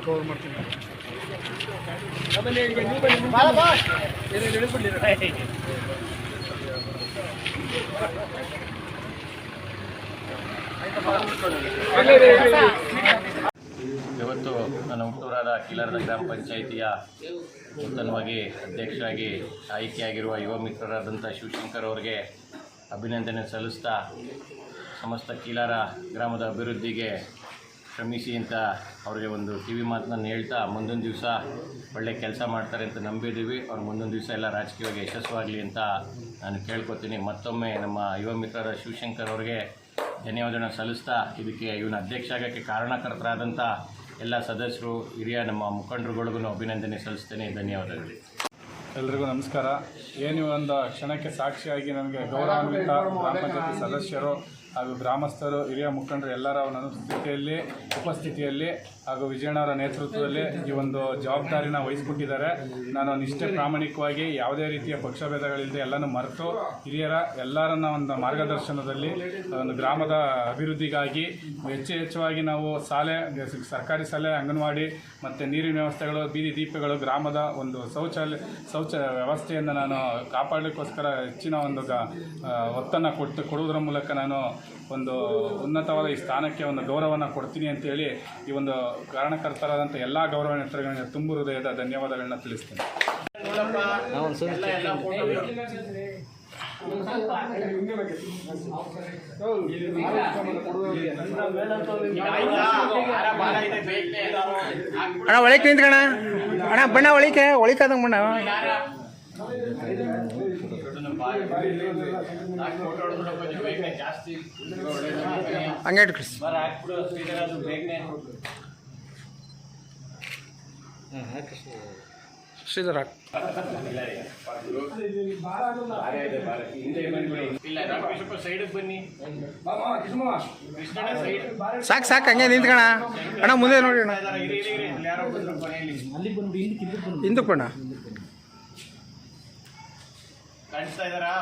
Cover ಮಾಡ್ತೀನಿ. ಇವತ್ತು ನನ್ನ ಹುಟ್ಟೂರಾದ ಕಿಲಾರದ ಗ್ರಾಮ ಪಂಚಾಯಿತಿಯ ನೂತನವಾಗಿ ಅಧ್ಯಕ್ಷರಾಗಿ ಆಯ್ಕೆಯಾಗಿರುವ ಯುವ ಮಿತ್ರರಾದಂಥ ಶಿವಶಂಕರ್ ಅವರಿಗೆ ಅಭಿನಂದನೆ ಸಲ್ಲಿಸ್ತಾ ಸಮಸ್ತ ಕೀಲಾರ ಗ್ರಾಮದ ಅಭಿವೃದ್ಧಿಗೆ ಶ್ರಮಿಸಿ ಅಂತ ಅವರಿಗೆ ಒಂದು ಕಿವಿ ಮಾತನ್ನ ಹೇಳ್ತಾ ಮುಂದೊಂದು ದಿವಸ ಒಳ್ಳೆ ಕೆಲಸ ಮಾಡ್ತಾರೆ ಅಂತ ನಂಬಿದ್ದೀವಿ. ಅವ್ರು ಮುಂದೊಂದು ದಿವಸ ಎಲ್ಲ ರಾಜಕೀಯವಾಗಿ ಯಶಸ್ವಾಗಲಿ ಅಂತ ನಾನು ಕೇಳ್ಕೊತೀನಿ. ಮತ್ತೊಮ್ಮೆ ನಮ್ಮ ಯುವ ಮಿತ್ರರ ಶಿವಶಂಕರ್ ಅವರಿಗೆ ಧನ್ಯವಾದಗಳನ್ನ ಸಲ್ಲಿಸ್ತಾ ಇದಕ್ಕೆ ಇವನ ಅಧ್ಯಕ್ಷ ಆಗೋಕ್ಕೆ ಕಾರಣಕರ್ತರಾದಂಥ ಎಲ್ಲ ಸದಸ್ಯರು, ಹಿರಿಯ ನಮ್ಮ ಮುಖಂಡರುಗಳಿಗೂ ಅಭಿನಂದನೆ ಸಲ್ಲಿಸ್ತೇನೆ. ಧನ್ಯವಾದಗಳು. ಎಲ್ರಿಗೂ ನಮಸ್ಕಾರ. ಏನು ಒಂದು ಕ್ಷಣಕ್ಕೆ ಸಾಕ್ಷಿಯಾಗಿ ನನಗೆ ಗೌರವಾನ್ವಿತ ಗ್ರಾಮ ಸದಸ್ಯರು ಹಾಗೂ ಗ್ರಾಮಸ್ಥರು, ಹಿರಿಯ ಮುಖಂಡರು ಎಲ್ಲರ ಅನುಸ್ಥಿತಿಯಲ್ಲಿ ಉಪಸ್ಥಿತಿಯಲ್ಲಿ ಹಾಗೂ ವಿಜಯಣ್ಣವರ ನೇತೃತ್ವದಲ್ಲಿ ಈ ಒಂದು ಜವಾಬ್ದಾರಿನ ವಹಿಸ್ಕೊಟ್ಟಿದ್ದಾರೆ. ನಾನು ನಿಷ್ಠೆ ಪ್ರಾಮಾಣಿಕವಾಗಿ ಯಾವುದೇ ರೀತಿಯ ಪಕ್ಷಭೇದಗಳಿಲ್ಲದೆ ಎಲ್ಲನೂ ಮರೆತು ಹಿರಿಯರ ಎಲ್ಲರನ್ನ ಒಂದು ಮಾರ್ಗದರ್ಶನದಲ್ಲಿ, ಒಂದು ಗ್ರಾಮದ ಅಭಿವೃದ್ಧಿಗಾಗಿ ಹೆಚ್ಚು ಹೆಚ್ಚುವಾಗಿ ನಾವು ಶಾಲೆ, ಸರ್ಕಾರಿ ಶಾಲೆ, ಅಂಗನವಾಡಿ ಮತ್ತು ನೀರಿನ ವ್ಯವಸ್ಥೆಗಳು, ಬೀದಿ ದೀಪಗಳು, ಗ್ರಾಮದ ಒಂದು ಶೌಚಾಲಯ, ಶೌಚ ವ್ಯವಸ್ಥೆಯನ್ನು ನಾನು ಕಾಪಾಡಲಿಕ್ಕೋಸ್ಕರ ಹೆಚ್ಚಿನ ಒಂದು ಒತ್ತನ್ನು ಕೊಟ್ಟು, ಕೊಡುವುದರ ಮೂಲಕ ನಾನು ಒಂದು ಉನ್ನತವಾದ ಈ ಸ್ಥಾನಕ್ಕೆ ಒಂದು ಗೌರವವನ್ನು ಕೊಡ್ತೀನಿ ಅಂತೇಳಿ ಈ ಒಂದು ಕಾರಣಕರ್ತರಾದಂಥ ಎಲ್ಲ ಗೌರವ ನೆಟ್ಟರುಗಳಿಗೆ ತುಂಬು ಹೃದಯದ ಧನ್ಯವಾದಗಳನ್ನ ತಿಳಿಸ್ತೀನಿ. ಅಣ್ಣ ಒಳಿಕೆ ನಿಂತ್ಕಣ ಅಣ್ಣ, ಬಣ್ಣ ಒಳಿಕೆ ಒಳಿಕಾದಂಗೆ ಬಣ್ಣ. ಹಂಗೆ ಸೈಡ್ ಸಾಕು ಸಾಕು ಹಂಗೆ ನಿಂತ್ಕಣ ಅಣ್ಣ ಮುಂದೆ ನೋಡಿ ಅಣ್ಣ ಹಿಂದಕ್ಕೆ ಇರಿ ಕಾಣಿಸ್ತಾ ಇದ್ದಾರಾ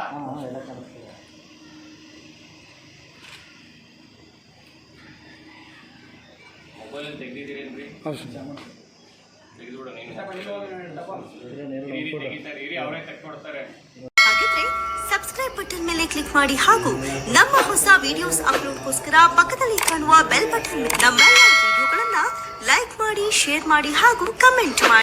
ಮೊಬೈಲ್ ತೆಗ್ದಿದ್ದೀರೇನ್ರಿ? ಹೌದು ತೆಗೆದುಬಿಡು ನೀನು. ಇರಿ, ಇರಿ, ತೆಗಿತಾರೆ ಇರಿ ಅವರೇ ತೆಗ್ಕೊಡ್ತಾರೆ ಹಾಗಿದ್ರೆ ಸಬ್ಸ್ಕ್ರೈಬ್ ಬಟನ್ ಮೇಲೆ ಕ್ಲಿಕ್ ಮಾಡಿ ಹಾಗೂ ನಮ್ಮ ಹೊಸ ವಿಡಿಯೋಸ್ ಅಪ್ಲೋಡ್ಗೋಸ್ಕರ ಪಕ್ಕದಲ್ಲಿ ಕಾಣುವ ಬೆಲ್ ಬಟನ್ ನಮ್ಮೆಲ್ಲ ವಿಡಿಯೋಗಳನ್ನ ಲೈಕ್ ಮಾಡಿ ಶೇರ್ ಮಾಡಿ ಹಾಗೂ ಕಮೆಂಟ್ ಮಾಡಿ.